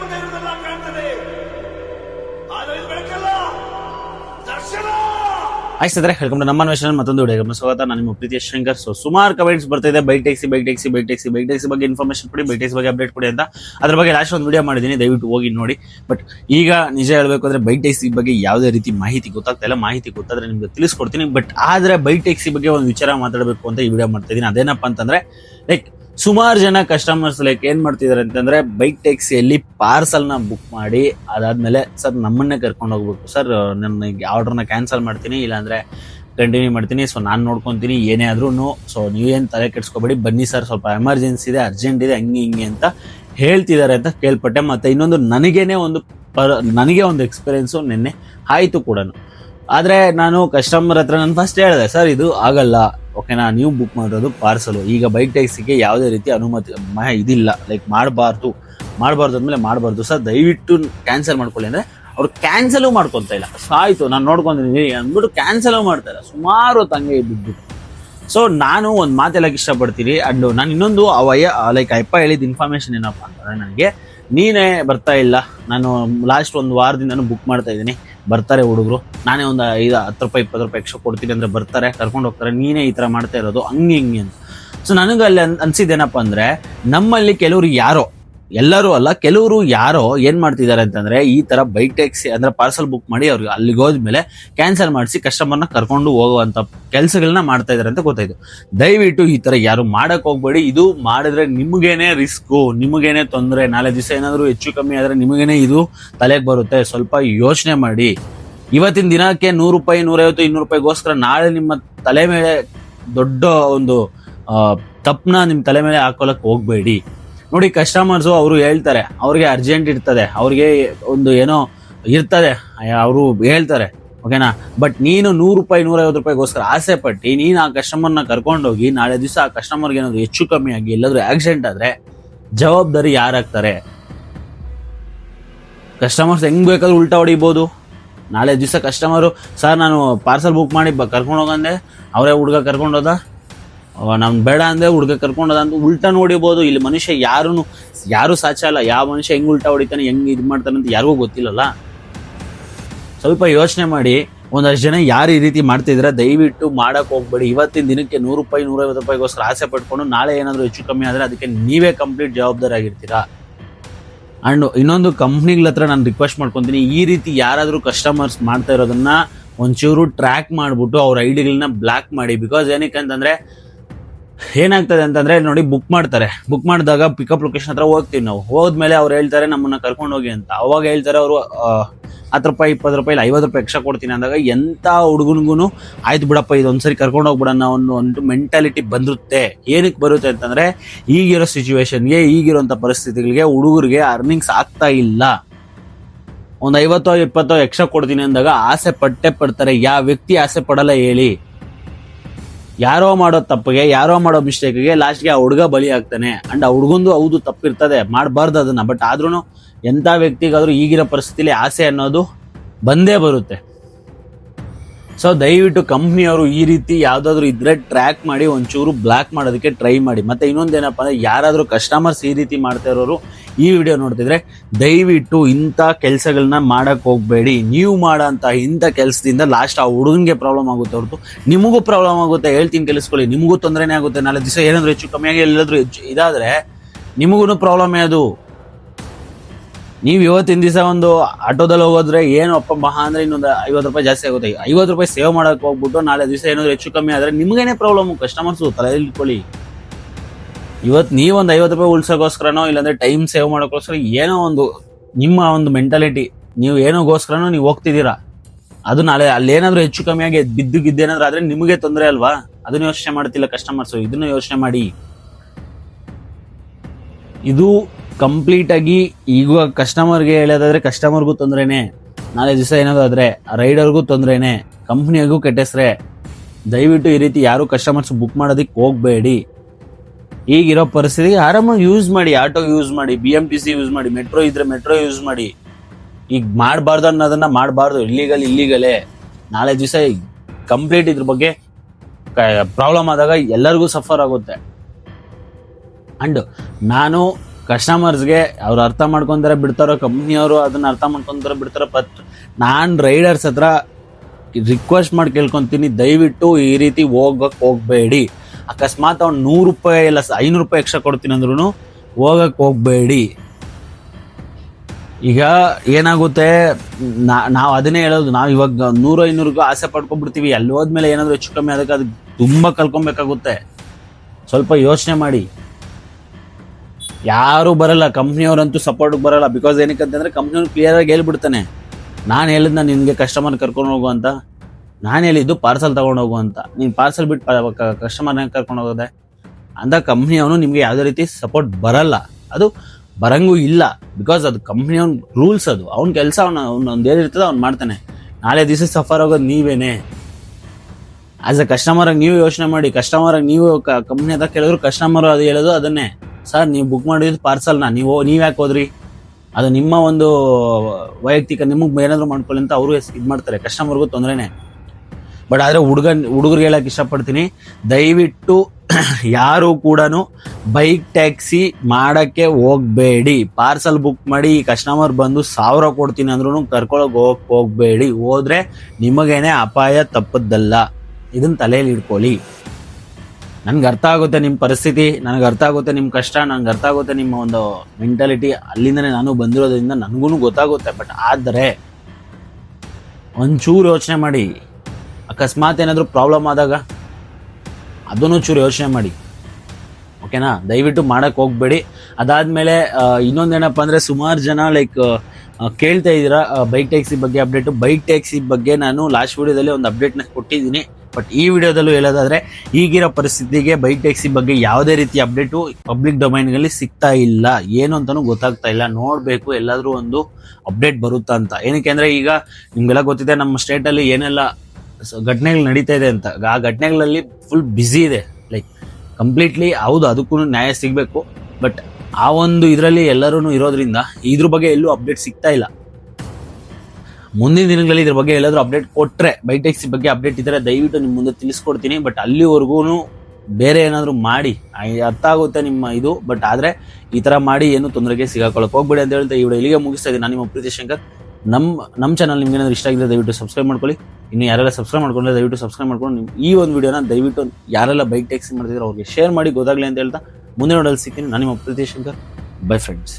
ಮುಂದೆ ಇರುವುದೆಲ್ಲ ಕಾಣ್ತದೆ. ಆದರೆ ಬೆಳಕಲ್ಲ, ದರ್ಶನ! ಆಯ್ತು ಹೇಳ್ಕೊಂಡು ನಮ್ಮ ಅನ್ವೇಷಣೆ ಮತ್ತೊಂದು ವಿಡಿಯೋ ಸ್ವಾಗತ. ನಾನು ನಿಮ್ಮ ಪ್ರೀತಿ ಶಂಕರ್. ಸೊ ಸುಮಾರು ಕಮೆಂಟ್ಸ್ ಬರ್ತಾ ಇದೆ. Bike taxi bike taxi bike taxi bike taxi ಬಗ್ಗೆ ಇನ್ಫಾರ್ಮೇಶನ್ ಕೊಡಿ ಬೈಕ್ ಟ್ಯಾಕ್ಸಿ ಬಗ್ಗೆ ಅಪ್ಡೇಟ್ ಕೊಡಿ ಅಂತ. ಅದ್ರ ಬಗ್ಗೆ ಲಾಸ್ಟ್ ಒಂದು ವಿಡಿಯೋ ಮಾಡಿದ್ದೀನಿ. ದಯವಿಟ್ಟು ಹೋಗಿ ನೋಡಿ. ಬಟ್ ಈಗ ನಿಜ ಹೇಳಬೇಕು ಅಂದ್ರೆ ಬೈಕ್ ಟ್ಯಾಕ್ಸಿ ಬಗ್ಗೆ ಯಾವುದೇ ರೀತಿ ಮಾಹಿತಿ ಗೊತ್ತಾಗ್ತಾ ಇಲ್ಲ. ಮಾಹಿತಿ ಗೊತ್ತಾದ್ರೆ ನಿಮ್ಗೆ ತಿಳಿಸ್ಕೊಡ್ತೀನಿ. ಬಟ್ ಆದ್ರೆ ಬೈಕ್ ಟ್ಯಾಕ್ಸಿ ಬಗ್ಗೆ ಒಂದು ವಿಚಾರ ಮಾತಾಡಬೇಕು ಅಂತ ಈ ವಿಡಿಯೋ ಮಾಡ್ತಾ ಇದ್ದೀನಿ ಅದೇನಪ್ಪ ಅಂತಂದ್ರೆ ಲೈಕ್ ಸುಮಾರು ಜನ ಕಸ್ಟಮರ್ಸ್ ಲೈಕ್ ಏನ್ ಮಾಡ್ತಿದಾರೆ ಅಂತಂದ್ರೆ ಬೈಕ್ ಟ್ಯಾಕ್ಸಿಯಲ್ಲಿ ಪಾರ್ಸಲ್ನ ಬುಕ್ ಮಾಡಿ, ಅದಾದ್ಮೇಲೆ, ಸರ್, ನಮ್ಮನ್ನೇ ಕರ್ಕೊಂಡು ಹೋಗ್ಬೇಕು. ಸರ್ ನನ್ನ ಆರ್ಡರ್ನ ಕ್ಯಾನ್ಸಲ್ ಮಾಡ್ತೀನಿ, ಇಲ್ಲಾಂದ್ರೆ ಕಂಟಿನ್ಯೂ ಮಾಡ್ತೀನಿ. ಸೊ ನಾನು ನೋಡ್ಕೊಂತೀನಿ, ಏನೇ ಆದ್ರೂ ಸೊ ನೀವೇನು ತಲೆ ಕೆಡ್ಸ್ಕೊಬೇಡಿ. ಬನ್ನಿ ಸರ್, ಸ್ವಲ್ಪ ಎಮರ್ಜೆನ್ಸಿ ಇದೆ ಅರ್ಜೆಂಟ್ ಇದೆ, ಹಂಗೆ ಹಿಂಗೆ ಅಂತ ಹೇಳ್ತಿದ್ದಾರೆ ಅಂತ ಕೇಳ್ಪಟ್ಟೆ. ಮತ್ತೆ ಇನ್ನೊಂದು ನನಗೇನೆ ಒಂದು ಪರ್, ನನಗೆ ಒಂದು ಎಕ್ಸ್ಪೀರಿಯನ್ಸು ನಿನ್ನೆ ಆಯಿತು ಕೂಡ ಆದರೆ ನಾನು ಕಸ್ಟಮರ್ ಹತ್ರ ನಾನು ಫಸ್ಟ್ ಹೇಳಿದೆ, ಸರ್, ಇದು ಆಗಲ್ಲ. ಓಕೆನಾ ನೀವು ಬುಕ್ ಮಾಡಿರೋದು ಪಾರ್ಸಲು ಈಗ ಬೈಕ್ ಟ್ಯಾಕ್ಸಿಗೆ ಯಾವುದೇ ರೀತಿ ಅನುಮತಿ, ಮಹ ಇದಿಲ್ಲ. ಲೈಕ್ ಮಾಡಬಾರ್ದು. ಮಾಡಬಾರ್ದು ಅಂದಮೇಲೆ ಮಾಡಬಾರ್ದು. ಸರ್ ದಯವಿಟ್ಟು ಕ್ಯಾನ್ಸಲ್ ಮಾಡ್ಕೊಳ್ಳಿ ಅಂದರೆ ಅವ್ರು ಕ್ಯಾನ್ಸಲು ಮಾಡ್ಕೊತಾ ಇಲ್ಲ. ಸೊ ಆಯಿತು, ನಾನು ನೋಡ್ಕೊಂಡಿದ್ದೀನಿ ಅಂದ್ಬಿಟ್ಟು ಕ್ಯಾನ್ಸಲೂ ಮಾಡ್ತಾರೆ ಸುಮಾರು ತಂಗೆ ಬಿದ್ಬಿಟ್ಟು ಸೊ ನಾನು ಒಂದು ಮಾತೆಲ್ಲಕ್ಕೆ ಇಷ್ಟಪಡ್ತೀನಿ. ಅಂಡ್ ನಾನು ಇನ್ನೊಂದು ಅವಯ್ಯ ಲೈಕ್ ಅಪ್ಪ ಹೇಳಿದ ಇನ್ಫಾರ್ಮೇಷನ್ ಏನಪ್ಪ ಅಂದರೆ ನನಗೆ, ನೀನೇ ಬರ್ತಾ ಇಲ್ಲ. ನಾನು ಲಾಸ್ಟ್ ಒಂದು ವಾರದಿಂದ ಬುಕ್ ಮಾಡ್ತಾ ಇದ್ದೀನಿ. ಬರ್ತಾರೆ ಹುಡುಗರು. ನಾನೇ ಒಂದು ಐದು, ಹತ್ತು ರೂಪಾಯಿ, ಇಪ್ಪತ್ತು ರೂಪಾಯಿ ಎಕ್ಸ್ಟ್ರಾ ಕೊಡ್ತೀನಿ ಅಂದ್ರೆ ಬರ್ತಾರೆ, ಕರ್ಕೊಂಡು ಹೋಗ್ತಾರೆ. ನೀನೇ ಈ ಥರ ಮಾಡ್ತಾ ಇರೋದು, ಹಂಗೆ ಹಿಂಗೆ ಅಂತ. ಸೊ ನನಗೆ ಅಲ್ಲಿ ಅನ್- ಅನ್ಸಿದ್ದೇನಪ್ಪ ಅಂದ್ರೆ, ನಮ್ಮಲ್ಲಿ ಕೆಲವರು ಯಾರೋ ಎಲ್ಲರೂ ಅಲ್ಲ, ಕೆಲವರು ಯಾರೋ ಏನ್ ಮಾಡ್ತಿದ್ದಾರೆ ಅಂತಂದ್ರೆ ಈ ತರ ಬೈಕ್ ಟ್ಯಾಕ್ಸಿ ಅಂದ್ರೆ ಪಾರ್ಸಲ್ ಬುಕ್ ಮಾಡಿ ಅವ್ರಿಗೆ ಅಲ್ಲಿಗೆ ಹೋದ್ಮೇಲೆ ಕ್ಯಾನ್ಸಲ್ ಮಾಡಿಸಿ ಕಸ್ಟಮರ್ನ ಕರ್ಕೊಂಡು ಹೋಗುವಂತ ಕೆಲಸಗಳನ್ನ ಮಾಡ್ತಾ ಇದಾರೆ ಅಂತ ಗೊತ್ತಾಯ್ತು. ದಯವಿಟ್ಟು ಈ ತರ ಯಾರು ಮಾಡಕ್ ಹೋಗ್ಬೇಡಿ. ಇದು ಮಾಡಿದ್ರೆ ನಿಮಗೇನೆ ರಿಸ್ಕು ನಿಮಗೇನೆ ತೊಂದರೆ. ನಾಳೆ ದಿವಸ ಏನಾದರೂ ಹೆಚ್ಚು ಕಮ್ಮಿ ಆದ್ರೆ ನಿಮಗೇನೆ ಇದು ತಲೆಗೆ ಬರುತ್ತೆ. ಸ್ವಲ್ಪ ಯೋಚನೆ ಮಾಡಿ. ಇವತ್ತಿನ ದಿನಕ್ಕೆ ನೂರು ರೂಪಾಯಿ, ನೂರೈವತ್ತು, ಇನ್ನೂರು ರೂಪಾಯಿಗೋಸ್ಕರ ನಾಳೆ ನಿಮ್ಮ ತಲೆ ಮೇಲೆ ದೊಡ್ಡ ಒಂದು ತಪ್ಪನ್ನ ನಿಮ್ಮ ತಲೆ ಮೇಲೆ ಹಾಕೊಳಕ್ ಹೋಗ್ಬೇಡಿ. ನೋಡಿ ಕಸ್ಟಮರ್ಸು ಅವರು ಹೇಳ್ತಾರೆ, ಅವ್ರಿಗೆ ಅರ್ಜೆಂಟ್ ಇರ್ತದೆ, ಅವ್ರಿಗೆ ಒಂದು ಏನೋ ಇರ್ತದೆ, ಅವರು ಹೇಳ್ತಾರೆ ಓಕೆನಾ ಬಟ್ ನೀನು ನೂರು ರೂಪಾಯಿ, ನೂರೈವತ್ತು ರೂಪಾಯಿಗೋಸ್ಕರ ಆಸೆ ಪಟ್ಟು, ನೀನು ಆ ಕಸ್ಟಮರ್ನ ಕರ್ಕೊಂಡೋಗಿ ನಾಳೆ ದಿವಸ ಆ ಕಸ್ಟಮರ್ಗೆ ಏನಾದರೂ ಹೆಚ್ಚು ಕಮ್ಮಿ ಆಗಿ ಎಲ್ಲಾದರೂ ಆಕ್ಸಿಡೆಂಟ್ ಆದರೆ ಜವಾಬ್ದಾರಿ ಯಾರಾಗ್ತಾರೆ? ಕಸ್ಟಮರ್ಸ್ ಹೆಂಗ್ ಬೇಕಾದ್ರೂ ಉಲ್ಟಾ ಹೊಡಿಬೋದು. ನಾಳೆ ದಿವಸ ಕಸ್ಟಮರು ಸರ್, ನಾನು ಪಾರ್ಸಲ್ ಬುಕ್ ಮಾಡಿ ಬ ಕರ್ಕೊಂಡು ಹೋಗಂದೆ ಅವರೇ ಹುಡುಗ ಕರ್ಕೊಂಡು ಹೋದ ನಾನು ಬೇಡ ಅಂದ್ರೆ ಹುಡುಗ ಕರ್ಕೊಂಡು ಹೋದ ಅಂತ ಉಲ್ಟಾ ನೋಡಿಬೋದು. ಇಲ್ಲಿ ಮನುಷ್ಯ ಯಾರು ಯಾರು ಸಾಚ ಅಲ್ಲ. ಯಾವ ಮನುಷ್ಯ ಹೆಂಗ್ ಉಲ್ಟಾ ಹೊಡಿತಾನೆ, ಹೆಂಗ್ ಇದು ಮಾಡ್ತಾನೆ ಅಂತ ಯಾರಿಗೂ ಗೊತ್ತಿಲ್ಲಲ್ಲ. ಸ್ವಲ್ಪ ಯೋಚನೆ ಮಾಡಿ. ಒಂದಷ್ಟು ಜನ ಯಾರು ಈ ರೀತಿ ಮಾಡ್ತಿದ್ರೆ ದಯವಿಟ್ಟು ಮಾಡಕ್ ಹೋಗ್ಬೇಡಿ. ಇವತ್ತಿನ ದಿನಕ್ಕೆ ನೂರು ರೂಪಾಯಿ, ನೂರೈವತ್ತು ರೂಪಾಯಿಗೋಸ್ಕರ ಆಸೆ ಪಡ್ಕೊಂಡು ನಾಳೆ ಏನಾದರೂ ಹೆಚ್ಚು ಕಮ್ಮಿ ಆದ್ರೆ ಅದಕ್ಕೆ ನೀವೇ ಕಂಪ್ಲೀಟ್ ಜವಾಬ್ದಾರಿ ಆಗಿರ್ತೀರಾ ಅಂಡ್ ಇನ್ನೊಂದು ಕಂಪ್ನಿಗಳ ಹತ್ರ ನಾನು ರಿಕ್ವೆಸ್ಟ್ ಮಾಡ್ಕೊತೀನಿ. ಈ ರೀತಿ ಯಾರಾದರೂ ಕಸ್ಟಮರ್ಸ್ ಮಾಡ್ತಾ ಇರೋದನ್ನ ಒಂಚೂರು ಟ್ರ್ಯಾಕ್ ಮಾಡ್ಬಿಟ್ಟು ಅವ್ರ ಐಡಿಗಳನ್ನ ಬ್ಲಾಕ್ ಮಾಡಿ. ಬಿಕಾಸ್ ಏನಕ್ಕೆ ಅಂತಂದ್ರೆ ಏನಾಗ್ತದೆ ಅಂತಂದ್ರೆ ನೋಡಿ ಬುಕ್ ಮಾಡ್ತಾರೆ. ಬುಕ್ ಮಾಡಿದಾಗ ಪಿಕಪ್ ಲೊಕೇಶನ್ ಹತ್ರ ಹೋಗ್ತೀವಿ ನಾವು. ಹೋದ್ಮೇಲೆ ಅವ್ರು ಹೇಳ್ತಾರೆ, ನಮ್ಮನ್ನ ಕರ್ಕೊಂಡು ಹೋಗಿ ಅಂತ. ಅವಾಗ ಹೇಳ್ತಾರೆ ಅವರು ಹತ್ತು ರೂಪಾಯಿ, ಇಪ್ಪತ್ತು ರೂಪಾಯಿ ಇಲ್ಲ, ಐವತ್ತು ರೂಪಾಯಿ ಎಕ್ಸ್ಟ್ರಾ ಕೊಡ್ತೀನಿ ಅಂದಾಗ ಎಂಥ ಹುಡುಗನಿಗೂ ಆಯ್ತು ಬಿಡಪ್ಪ ಇದು ಸರಿ ಕರ್ಕೊಂಡು ಹೋಗ್ಬಿಡೋಣ ಒಂದು ಒಂದು ಮೆಂಟಾಲಿಟಿ ಬಂದಿರುತ್ತೆ. ಏನಕ್ಕೆ ಬರುತ್ತೆ ಅಂತಂದ್ರೆ, ಈಗಿರೋ ಸಿಚುವೇಶನ್ಗೆ ಈಗಿರೋಂಥ ಪರಿಸ್ಥಿತಿಗಳಿಗೆ ಹುಡುಗರಿಗೆ ಅರ್ನಿಂಗ್ಸ್ ಆಗ್ತಾ ಇಲ್ಲ. ಒಂದು ಐವತ್ತೋ, ಇಪ್ಪತ್ತೋ ಎಕ್ಸ್ಟ್ರಾ ಕೊಡ್ತೀನಿ ಅಂದಾಗ ಆಸೆ ಪಟ್ಟೆ ಪಡ್ತಾರೆ. ಯಾವ ವ್ಯಕ್ತಿ ಆಸೆ ಪಡಲ್ಲ ಹೇಳಿ. ಯಾರೋ ಮಾಡೋ ತಪ್ಪಿಗೆ, ಯಾರೋ ಮಾಡೋ ಮಿಸ್ಟೇಕ್ಗೆ ಲಾಸ್ಟ್ಗೆ ಆ ಹುಡುಗ ಬಲಿ ಆಗ್ತಾನೆ. ಅಂಡ್ ಆ ಹುಡುಗಂದು ಹೌದು ತಪ್ಪಿರ್ತದೆ, ಮಾಡಬಾರ್ದು ಅದನ್ನ. ಬಟ್ ಆದ್ರೂ ಎಂಥ ವ್ಯಕ್ತಿಗಾದ್ರೂ ಈಗಿರೋ ಪರಿಸ್ಥಿತಿಲಿ ಆಸೆ ಅನ್ನೋದು ಬಂದೇ ಬರುತ್ತೆ. ಸೊ ದಯವಿಟ್ಟು ಕಂಪ್ನಿಯವರು ಈ ರೀತಿ ಯಾವ್ದಾದ್ರು ಇದ್ರೆ ಟ್ರ್ಯಾಕ್ ಮಾಡಿ, ಒಂಚೂರು ಬ್ಲಾಕ್ ಮಾಡೋದಕ್ಕೆ ಟ್ರೈ ಮಾಡಿ. ಮತ್ತೆ ಇನ್ನೊಂದೇನಪ್ಪ ಅಂದ್ರೆ ಯಾರಾದ್ರೂ ಕಸ್ಟಮರ್ಸ್ ಈ ರೀತಿ ಮಾಡ್ತಾ ಇರೋರು ಈ ವಿಡಿಯೋ ನೋಡ್ತಿದ್ರೆ ದಯವಿಟ್ಟು ಇಂಥ ಕೆಲಸಗಳನ್ನ ಮಾಡಕ್ ಹೋಗ್ಬೇಡಿ. ನೀವು ಮಾಡಂತ ಇಂಥ ಕೆಲಸದಿಂದ ಲಾಸ್ಟ್ ಆ ಹುಡುಗನ್ಗೆ ಪ್ರಾಬ್ಲಮ್ ಆಗುತ್ತೆ ಹೊರತು. ನಿಮಗೂ ಪ್ರಾಬ್ಲಮ್ ಆಗುತ್ತೆ. ಹೇಳ್ತೀನಿ ಕೆಲಸ್ಕೊಳ್ಳಿ ನಿಮಗೂ ತೊಂದರೆನೇ ಆಗುತ್ತೆ. ನಾಳೆ ದಿವಸ ಏನಾದ್ರು ಹೆಚ್ಚು ಕಮ್ಮಿಯಾಗಿ ಎಲ್ಲಾದ್ರೂ ಹೆಚ್ಚು ಇದಾದ್ರೆ ನಿಮಗೂ ಪ್ರಾಬ್ಲಮೇ ಅದು. ನೀವು ಇವತ್ತಿನ ದಿವಸ ಒಂದು ಆಟೋದಲ್ಲಿ ಹೋಗೋದ್ರೆ ಏನು ಅಪ್ಪ ಮಹಾ ಅಂದ್ರೆ ಇನ್ನೊಂದು ಐವತ್ತು ರೂಪಾಯಿ ಜಾಸ್ತಿ ಆಗುತ್ತೆ. ಐವತ್ತು ರೂಪಾಯಿ ಸೇವ್ ಮಾಡೋಕೆ ಹೋಗ್ಬಿಟ್ಟು ನಾಳೆ ದಿವಸ ಏನಾದ್ರು ಹೆಚ್ಚು ಕಮ್ಮಿ ಆದ್ರೆ ನಿಮ್ಗೇನೆ ಪ್ರಾಬ್ಲಮ್ ಕಸ್ಟಮರ್ಸು ತಲೆ ಇಟ್ಕೊಳ್ಳಿ ಇವತ್ತು ನೀವೊಂದು ಐವತ್ತು ರೂಪಾಯಿ ಉಳ್ಸೋಕ್ಕೋಸ್ಕರನೋ ಇಲ್ಲಾಂದ್ರೆ ಟೈಮ್ ಸೇವ್ ಮಾಡೋಕ್ಕೋಸ್ಕರ ಏನೋ ಒಂದು ನಿಮ್ಮ ಒಂದು ಮೆಂಟಾಲಿಟಿ ನೀವು ಏನೋಗೋಸ್ಕರನೋ ನೀವು ಹೋಗ್ತಿದ್ದೀರಾ. ಅದು ನಾಳೆ ಅಲ್ಲೇನಾದ್ರೂ ಹೆಚ್ಚು ಕಮ್ಮಿಯಾಗಿ ಬಿದ್ದು ಗಿದ್ದೇನಾದ್ರೂ ಆದ್ರೆ ನಿಮಗೆ ತೊಂದರೆ ಅಲ್ವಾ? ಅದನ್ನ ಯೋಚನೆ ಮಾಡ್ತಿಲ್ಲ ಕಸ್ಟಮರ್ಸ್ ಇದನ್ನ ಯೋಚನೆ ಮಾಡಿ. ಇದು ಕಂಪ್ಲೀಟ್ ಆಗಿ ಈಗ ಕಸ್ಟಮರ್ಗೆ ಹೇಳೋದಾದ್ರೆ ಕಸ್ಟಮರ್ಗೂ ತೊಂದ್ರೆನೆ. ನಾಳೆ ದಿವಸ ಏನಾದ್ರು ಆದ್ರೆ ರೈಡರ್ಗೂ ತೊಂದರೆನೆ. ಕಂಪ್ನಿಯಾಗೂ ಕೆಟ್ಟಸ್ರೆ. ದಯವಿಟ್ಟು ಈ ರೀತಿ ಯಾರು ಕಸ್ಟಮರ್ಸ್ ಬುಕ್ ಮಾಡೋದಕ್ಕೆ ಹೋಗಬೇಡಿ. ಈಗಿರೋ ಪರಿಸ್ಥಿತಿಗೆ ಆರಾಮಾಗಿ ಯೂಸ್ ಮಾಡಿ ಆಟೋ ಯೂಸ್ ಮಾಡಿ B M T C use ಮಾಡಿ ಮೆಟ್ರೋ ಇದ್ರೆ ಮೆಟ್ರೋ ಯೂಸ್ ಮಾಡಿ. ಈಗ ಮಾಡಬಾರ್ದು ಅನ್ನೋದನ್ನ ಮಾಡಬಾರ್ದು ಇಲ್ಲಿಗಲ್ ಇಲ್ಲಿಗಲೇ ನಾಳೆ ದಿವಸ ಕಂಪ್ಲೀಟ್ ಇದ್ರ ಬಗ್ಗೆ ಪ್ರಾಬ್ಲಮ್ ಆದಾಗ ಎಲ್ಲರಿಗೂ ಸಫರ್ ಆಗುತ್ತೆ. ಅಂಡ್ ನಾನು ಕಸ್ಟಮರ್ಸ್ಗೆ ಅವ್ರು ಅರ್ಥ ಮಾಡ್ಕೊಂತಾರೆ ಬಿಡ್ತಾರೋ ಕಂಪ್ನಿಯವರು ಅದನ್ನ ಅರ್ಥ ಮಾಡ್ಕೊಂತಾರೆ ಬಿಡ್ತಾರೋ ಬಟ್ ನಾನು ರೈಡರ್ಸ್ ಹತ್ರ ರಿಕ್ವೆಸ್ಟ್ ಮಾಡಿ ಕೇಳ್ಕೊತೀನಿ, ದಯವಿಟ್ಟು ಈ ರೀತಿ ಹೋಗಕ್ಕೆ ಹೋಗಬೇಡಿ. ಅಕಸ್ಮಾತ್ ಅವ್ನು ನೂರು ರೂಪಾಯಿ ಇಲ್ಲ, ಐನೂರು ರೂಪಾಯಿ ಎಕ್ಸ್ಟ್ರಾ ಕೊಡ್ತೀನಿ ಅಂದ್ರೂ ಹೋಗಕ್ಕೆ ಹೋಗಬೇಡಿ. ಈಗ ಏನಾಗುತ್ತೆ ನಾವು ಅದನ್ನೇ ಹೇಳೋದು, ನಾವು ಇವಾಗ ನೂರು ಐನೂರಿಗೂ ಆಸೆ ಪಡ್ಕೊಂಡ್ಬಿಡ್ತೀವಿ ಅಲ್ಲಿ ಹೋದ್ಮೇಲೆ ಏನಾದರೂ ಹೆಚ್ಚು ಕಮ್ಮಿ ಅದಕ್ಕೆ ಅದು ತುಂಬ ಕಲ್ಕೊಬೇಕಾಗುತ್ತೆ ಸ್ವಲ್ಪ ಯೋಚನೆ ಮಾಡಿ. ಯಾರು ಬರಲ್ಲ, ಕಂಪ್ನಿಯವ್ರಂತೂ ಸಪೋರ್ಟ್ಗೆ ಬರಲ್ಲ ಬಿಕಾಸ್ ಏನಕ್ಕೆ ಅಂತಂದ್ರೆ ಕಂಪ್ನಿಯವ್ರು ಕ್ಲಿಯರಾಗಿ ಹೇಳ್ಬಿಡ್ತಾನೆ. ನಾನು ಹೇಳಿದ್ನ ನಿನಗೆ ಕಸ್ಟಮರ್ ಕರ್ಕೊಂಡು ಹೋಗು ಅಂತ. ನಾನು ಹೇಳಿದ್ದು ಪಾರ್ಸಲ್ ತಗೊಂಡು ಹೋಗು ಅಂತ. ನೀನು ಪಾರ್ಸಲ್ ಬಿಟ್ಟು ಕಸ್ಟಮರ್ನ ಕರ್ಕೊಂಡು ಹೋಗೋದೆ? ಅಂದ ಕಂಪ್ನಿಯವನು ನಿಮಗೆ ಯಾವುದೇ ರೀತಿ ಸಪೋರ್ಟ್ ಬರಲ್ಲ. ಅದು ಬರಂಗೂ ಇಲ್ಲ. ಬಿಕಾಸ್ ಅದು ಕಂಪ್ನಿಯವನ್ ರೂಲ್ಸ್ ಅದು. ಅವ್ನ ಕೆಲಸ ಅವ್ನ ಅವ್ನ, ಒಂದು ಏನಿರ್ತದೆ ಅವ್ನು ಮಾಡ್ತಾನೆ. ನಾಳೆ ದಿವಸ ಸಫರ್ ಆಗೋದು ನೀವೇನೆ. ಆಸ್ ಅ ಕಸ್ಟಮರ್ ಆಗಿ ನೀವು ಯೋಚನೆ ಮಾಡಿ. ಕಸ್ಟಮರ್ ನೀವು ಕಂಪ್ನಿ ಹತ್ರ ಕೇಳಿದ್ರು ಕಸ್ಟಮರ್ ಅದು ಹೇಳೋದು ಅದನ್ನೇ. ಸರ್ ನೀವು ಬುಕ್ ಮಾಡಿದ್ದು ಪಾರ್ಸಲ್ನ ನೀವು ನೀವು ಯಾಕೆ ಹೋದ್ರಿ? ಅದು ನಿಮ್ಮ ಒಂದು ವೈಯಕ್ತಿಕ, ನಿಮಗೆ ಏನಾದರೂ ಮಾಡ್ಕೊಳ್ಳಿ ಅಂತ ಅವರು ಇದು ಮಾಡ್ತಾರೆ. ಕಸ್ಟಮರ್ಗೂ ತೊಂದರೆನೆ. ಬಟ್ ಆದರೆ ಹುಡುಗ ಹುಡುಗರಿಗೆ ಹೇಳಕ್ಕೆ ಇಷ್ಟಪಡ್ತೀನಿ. ದಯವಿಟ್ಟು ಯಾರು ಕೂಡ ಬೈಕ್ ಟ್ಯಾಕ್ಸಿ ಮಾಡೋಕ್ಕೆ ಹೋಗಬೇಡಿ. ಪಾರ್ಸಲ್ ಬುಕ್ ಮಾಡಿ ಕಸ್ಟಮರ್ ಬಂದು ಸಾವಿರ ಕೊಡ್ತೀನಿ ಅಂದ್ರೂ ಕರ್ಕೊಳಗೆ ಹೋಗ್ ಹೋಗಬೇಡಿ. ಹೋದ್ರೆ ನಿಮಗೇನೆ ಅಪಾಯ ತಪ್ಪದ್ದಲ್ಲ. ಇದನ್ನ ತಲೆಯಲ್ಲಿ ಇಟ್ಕೊಳ್ಳಿ. ನನಗೆ ಅರ್ಥ ಆಗುತ್ತೆ ನಿಮ್ಮ ಪರಿಸ್ಥಿತಿ, ನನಗೆ ಅರ್ಥ ಆಗುತ್ತೆ ನಿಮ್ಮ ಕಷ್ಟ, ನನಗೆ ಅರ್ಥ ಆಗುತ್ತೆ ನಿಮ್ಮ ಒಂದು ಮೆಂಟಾಲಿಟಿ ಅಲ್ಲಿಂದನೇ ನಾನು ಬಂದಿರೋದ್ರಿಂದ ನನಗೂ ಗೊತ್ತಾಗುತ್ತೆ. ಬಟ್ ಆದರೆ ಒಂಚೂರು ಯೋಚನೆ ಮಾಡಿ. ಅಕಸ್ಮಾತ್ ಏನಾದರೂ ಪ್ರಾಬ್ಲಮ್ ಆದಾಗ ಅದನ್ನು ಚೂರು ಯೋಚನೆ ಮಾಡಿ. ಓಕೆನಾ ದಯವಿಟ್ಟು ಮಾಡೋಕ್ಕೆ ಹೋಗಬೇಡಿ. ಅದಾದಮೇಲೆ ಇನ್ನೊಂದೇನಪ್ಪ ಅಂದರೆ ಸುಮಾರು ಜನ ಲೈಕ್ ಕೇಳ್ತಾ ಇದ್ದೀರಾ ಬೈಕ್ ಟ್ಯಾಕ್ಸಿ ಬಗ್ಗೆ ಅಪ್ಡೇಟು ಬೈಕ್ ಟ್ಯಾಕ್ಸಿ ಬಗ್ಗೆ ನಾನು ಲಾಸ್ಟ್ ವಿಡಿಯೋದಲ್ಲಿ ಒಂದು ಅಪ್ಡೇಟ್ನ ಕೊಟ್ಟಿದ್ದೀನಿ. ಬಟ್ ಈ ವಿಡಿಯೋದಲ್ಲೂ ಹೇಳೋದಾದರೆ, ಈಗಿರೋ ಪರಿಸ್ಥಿತಿಗೆ ಬೈಕ್ ಟ್ಯಾಕ್ಸಿ ಬಗ್ಗೆ ಯಾವುದೇ ರೀತಿ ಅಪ್ಡೇಟು ಪಬ್ಲಿಕ್ ಡೊಮೈನ್ಗಳಲ್ಲಿ ಸಿಗ್ತಾ ಇಲ್ಲ. ಏನು ಅಂತಲೂ ಗೊತ್ತಾಗ್ತಾ ಇಲ್ಲ. ನೋಡಬೇಕು, ಎಲ್ಲಾದರೂ ಒಂದು ಅಪ್ಡೇಟ್ ಬರುತ್ತಾ ಅಂತ. ಏನಕ್ಕೆ ಅಂದರೆ ಈಗ ನಿಮಗೆಲ್ಲ ಗೊತ್ತಿದೆ, ನಮ್ಮ ಸ್ಟೇಟಲ್ಲಿ ಏನೆಲ್ಲ ಸ- ಘಟನೆಗಳು ನಡೀತಾ ಇದೆ ಅಂತ. ಆ ಘಟನೆಗಳಲ್ಲಿ ಫುಲ್ ಬ್ಯುಸಿ ಇದೆ. ಲೈಕ್ ಕಂಪ್ಲೀಟ್ಲಿ ಹೌದು ಅದಕ್ಕೂ ನ್ಯಾಯ ಸಿಗಬೇಕು. ಬಟ್ ಆ ಒಂದು ಇದರಲ್ಲಿ ಎಲ್ಲರೂ ಇರೋದ್ರಿಂದ ಇದ್ರ ಬಗ್ಗೆ ಎಲ್ಲೂ ಅಪ್ಡೇಟ್ ಸಿಗ್ತಾ ಇಲ್ಲ. ಮುಂದಿನ ದಿನಗಳಲ್ಲಿ ಇದ್ರ ಬಗ್ಗೆ ಎಲ್ಲಾದರೂ ಅಪ್ಡೇಟ್ ಕೊಟ್ಟರೆ ಬೈಟೆಕ್ಸ್ ಬಗ್ಗೆ ಅಪ್ಡೇಟ್ ಇದ್ದರೆ ದಯವಿಟ್ಟು ನಿಮ್ಮ ಮುಂದೆ ತಿಳಿಸ್ಕೊಡ್ತೀನಿ. ಬಟ್ ಅಲ್ಲಿವರೆಗೂ ಬೇರೆ ಏನಾದರೂ ಮಾಡಿ ಅರ್ಥ ಆಗುತ್ತೆ ನಿಮ್ಮ ಇದು. ಬಟ್ ಆದರೆ ಈ ಥರ ಮಾಡಿ ಏನು ತೊಂದರೆಗೆ ಸಿಗಾಕೊಳ್ಳೋಕೆ ಹೋಗ್ಬೇಡಿ ಅಂತ ಹೇಳ್ತಾ ವಿಡಿಯೋ ಇಲ್ಲಿಗೆ ಮುಗಿಸ್ತಾ ಇದ್ದೀನಿ. ನಾನು ನಿಮ್ಮ ಪ್ರೀತಿ ಶಂಕರ್. ನಮ್ಮ ನಮ್ಮ ಚಾನಲ್ ನಿಮ್ಗೆ ಏನಾದರೂ ಇಷ್ಟ ಆಗಿದ್ರೆ ದಯವಿಟ್ಟು ಸಬ್ಸ್ಕ್ರೈಬ್ ಮಾಡ್ಕೊಳ್ಳಿ. ಇನ್ನು ಯಾರೆಲ್ಲ ಸಬ್ಸ್ಕ್ರೈಬ್ ಮಾಡ್ಕೊಂಡ್ರೆ ದಯವಿಟ್ಟು ಸಬ್ಸ್ಕ್ರೈಬ್ ಮಾಡ್ಕೊಂಡು ಈ ಒಂದು ವಿಡಿಯೋನ ದಯವಿಟ್ಟು ಯಾರೆಲ್ಲ ಬೈಕ್ ಟ್ಯಾಕ್ಸಿ ಮಾಡ್ತಿದ್ರೆ ಅವ್ರಿಗೆ ಶೇರ್ ಮಾಡಿ ಗೊತ್ತಾಗಲಿ ಅಂತ ಹೇಳ್ತಾ ಮುಂದೆ ನೋಡಲು ಸಿಗ್ತೀನಿ. ನಾನು ನಿಮ್ಮ ಪ್ರೀತಿ ಶಂಕರ್. By friends